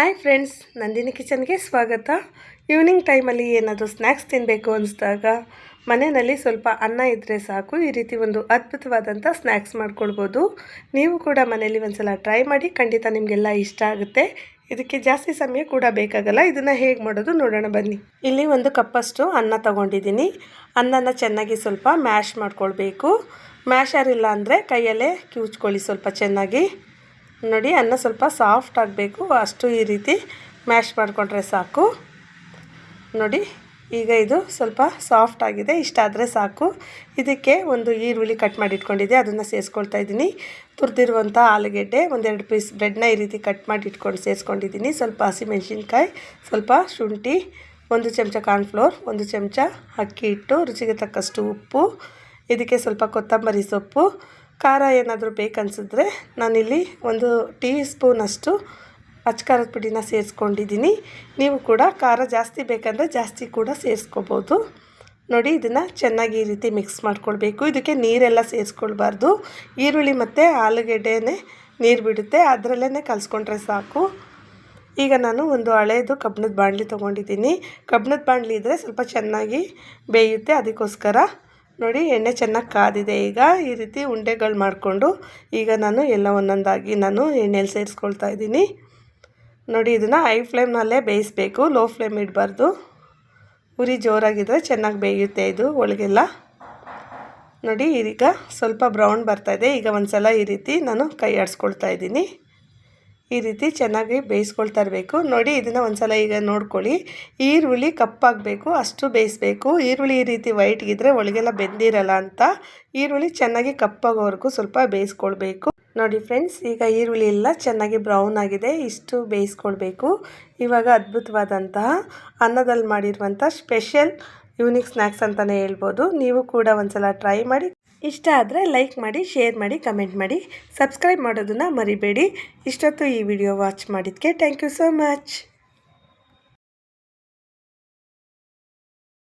Hi friends Nandini ಕಿಚನ್ಗೆ ಸ್ವಾಗತ. Evening ಟೈಮಲ್ಲಿ ಏನಾದರೂ ಸ್ನ್ಯಾಕ್ಸ್ ತಿನ್ನಬೇಕು ಅನಿಸಿದಾಗ ಮನೆಯಲ್ಲಿ ಸ್ವಲ್ಪ ಅನ್ನ ಇದ್ದರೆ ಸಾಕು, ಈ ರೀತಿ ಒಂದು ಅದ್ಭುತವಾದಂಥ ಸ್ನ್ಯಾಕ್ಸ್ ಮಾಡ್ಕೊಳ್ಬೋದು. ನೀವು ಕೂಡ ಮನೆಯಲ್ಲಿ ಒಂದ್ಸಲ ಟ್ರೈ ಮಾಡಿ, ಖಂಡಿತ ನಿಮಗೆಲ್ಲ ಇಷ್ಟ ಆಗುತ್ತೆ. ಇದಕ್ಕೆ ಜಾಸ್ತಿ ಸಮಯ ಕೂಡ ಬೇಕಾಗಲ್ಲ, ಇದನ್ನು ಹೇಗೆ ಮಾಡೋದು ನೋಡೋಣ ಬನ್ನಿ. ಇಲ್ಲಿ ಒಂದು ಕಪ್ಪಷ್ಟು ಅನ್ನ ತಗೊಂಡಿದ್ದೀನಿ. ಅನ್ನನ ಚೆನ್ನಾಗಿ ಸ್ವಲ್ಪ ಮ್ಯಾಶ್ ಮಾಡ್ಕೊಳ್ಬೇಕು. ಮ್ಯಾಶರ್ ಇಲ್ಲ ಅಂದರೆ ಕೈಯಲ್ಲೇ ಕಿವುಚ್ಕೊಳ್ಳಿ ಸ್ವಲ್ಪ ಚೆನ್ನಾಗಿ. ನೋಡಿ, ಅನ್ನ ಸ್ವಲ್ಪ ಸಾಫ್ಟ್ ಆಗಬೇಕು. ಅಷ್ಟು ಈ ರೀತಿ ಮ್ಯಾಶ್ ಮಾಡಿಕೊಂಡ್ರೆ ಸಾಕು. ನೋಡಿ, ಈಗ ಇದು ಸ್ವಲ್ಪ ಸಾಫ್ಟ್ ಆಗಿದೆ. ಇಷ್ಟಾದರೆ ಸಾಕು. ಇದಕ್ಕೆ ಒಂದು ಈರುಳ್ಳಿ ಕಟ್ ಮಾಡಿ ಇಟ್ಕೊಂಡಿದ್ದೆ. ಅದನ್ನು ಸೇರಿಸ್ಕೊಳ್ತಾ ಇದ್ದೀನಿ. ತುರಿದಿರುವಂಥ ಆಲೂಗೆಡ್ಡೆ ಒಂದೆರಡು ಪೀಸ್ ಬ್ರೆಡ್ನ ಈ ರೀತಿ ಕಟ್ ಮಾಡಿ ಇಟ್ಕೊಂಡು ಸೇರಿಸ್ಕೊಂಡಿದ್ದೀನಿ ಸ್ವಲ್ಪ ಹಸಿಮೆಣ್ಸಿನ್ಕಾಯಿ, ಸ್ವಲ್ಪ ಶುಂಠಿ, ಒಂದು ಚಮಚ ಕಾರ್ನ್ಫ್ಲೋರ್ ಒಂದು ಚಮಚ ಅಕ್ಕಿ ಹಿಟ್ಟು, ರುಚಿಗೆ ತಕ್ಕಷ್ಟು ಉಪ್ಪು, ಇದಕ್ಕೆ ಸ್ವಲ್ಪ ಕೊತ್ತಂಬರಿ ಸೊಪ್ಪು ಖಾರ ಏನಾದರೂ ಬೇಕನ್ಸಿದ್ರೆ ನಾನಿಲ್ಲಿ ಒಂದು ಟೀ ಸ್ಪೂನಷ್ಟು ಅಚ್ಕಾರದ ಪುಡಿನ ಸೇರಿಸ್ಕೊಂಡಿದ್ದೀನಿ. ನೀವು ಕೂಡ ಖಾರ ಜಾಸ್ತಿ ಬೇಕಂದರೆ ಜಾಸ್ತಿ ಕೂಡ ಸೇರಿಸ್ಕೋಬೋದು. ನೋಡಿ, ಇದನ್ನು ಚೆನ್ನಾಗಿ ಈ ರೀತಿ ಮಿಕ್ಸ್ ಮಾಡ್ಕೊಳ್ಬೇಕು. ಇದಕ್ಕೆ ನೀರೆಲ್ಲ ಸೇರಿಸ್ಕೊಳ್ಬಾರ್ದು. ಈರುಳ್ಳಿ ಮತ್ತು ಆಲೂಗೆಡ್ಡೆನೇ ನೀರು ಬಿಡುತ್ತೆ. ಅದರಲ್ಲೇ ಕಲಿಸ್ಕೊಂಡ್ರೆ ಸಾಕು. ಈಗ ನಾನು ಒಂದು ಹಳೆಯದು ಕಬ್ಬಣದ ಬಾಣಲಿ ತೊಗೊಂಡಿದ್ದೀನಿ. ಕಬ್ಬಣದ ಬಾಣಲಿ ಇದ್ದರೆ ಸ್ವಲ್ಪ ಚೆನ್ನಾಗಿ ಬೇಯುತ್ತೆ. ಅದಕ್ಕೋಸ್ಕರ ನೋಡಿ, ಎಣ್ಣೆ ಚೆನ್ನಾಗಿ ಕಾದಿದೆ. ಈಗ ಈ ರೀತಿ ಉಂಡೆಗಳು ಮಾಡಿಕೊಂಡು ಈಗ ನಾನು ಎಲ್ಲ ಒಂದೊಂದಾಗಿ ನಾನು ಎಣ್ಣೆಯಲ್ಲಿ ಸೇರಿಸ್ಕೊಳ್ತಾ ಇದ್ದೀನಿ. ನೋಡಿ, ಇದನ್ನು ಹೈ ಫ್ಲೇಮ್ನಲ್ಲೇ ಬೇಯಿಸಬೇಕು. ಲೋ ಫ್ಲೇಮ್ ಇಡಬಾರ್ದು. ಉರಿ ಜೋರಾಗಿದ್ದರೆ ಚೆನ್ನಾಗಿ ಬೇಯುತ್ತೆ ಇದು ಒಳಗೆಲ್ಲ. ನೋಡಿ ಈಗ ಸ್ವಲ್ಪ ಬ್ರೌನ್ ಬರ್ತಾಯಿದೆ ಈಗ ಒಂದು ಸಲ ಈ ರೀತಿ ನಾನು ಕೈ ಆಡಿಸ್ಕೊಳ್ತಾ ಇದ್ದೀನಿ. ಈ ರೀತಿ ಚೆನ್ನಾಗಿ ಬೇಯಿಸ್ಕೊಳ್ತಾ ಇರಬೇಕು. ನೋಡಿ, ಇದನ್ನು ಒಂದು ಸಲ ಈಗ ನೋಡ್ಕೊಳ್ಳಿ. ಈರುಳ್ಳಿ ಕಪ್ಪಾಗಬೇಕು, ಅಷ್ಟು ಬೇಯಿಸ್ಬೇಕು. ಈರುಳ್ಳಿ ಈ ರೀತಿ ವೈಟ್ಗಿದ್ರೆ ಒಳಗೆಲ್ಲ ಬೆಂದಿರಲ್ಲ ಅಂತ. ಈರುಳ್ಳಿ ಚೆನ್ನಾಗಿ ಕಪ್ಪಾಗೋವರೆಗೂ ಸ್ವಲ್ಪ ಬೇಯಿಸ್ಕೊಳ್ಬೇಕು. ನೋಡಿ ಫ್ರೆಂಡ್ಸ್ ಈಗ ಈರುಳ್ಳಿ ಎಲ್ಲ ಚೆನ್ನಾಗಿ ಬ್ರೌನ್ ಆಗಿದೆ. ಇಷ್ಟು ಬೇಯಿಸ್ಕೊಳ್ಬೇಕು. ಇವಾಗ ಅದ್ಭುತವಾದಂತಹ ಅನ್ನದಲ್ಲಿ ಮಾಡಿರುವಂಥ ಸ್ಪೆಷಲ್ ಯೂನಿಕ್ ಸ್ನ್ಯಾಕ್ಸ್ ಅಂತಲೇ ಹೇಳ್ಬೋದು. ನೀವು ಕೂಡ ಒಂದ್ಸಲ ಟ್ರೈ ಮಾಡಿ. ಇಷ್ಟ ಆದರೆ ಲೈಕ್ ಮಾಡಿ ಶೇರ್ ಮಾಡಿ ಕಮೆಂಟ್ ಮಾಡಿ. ಸಬ್ಸ್ಕ್ರೈಬ್ ಮಾಡೋದನ್ನು ಮರಿಬೇಡಿ. ಇಷ್ಟೊತ್ತು ಈ ವಿಡಿಯೋ ವಾಚ್ ಮಾಡಿದ್ದಕ್ಕೆ ಥ್ಯಾಂಕ್ ಯು ಸೋ ಮಚ್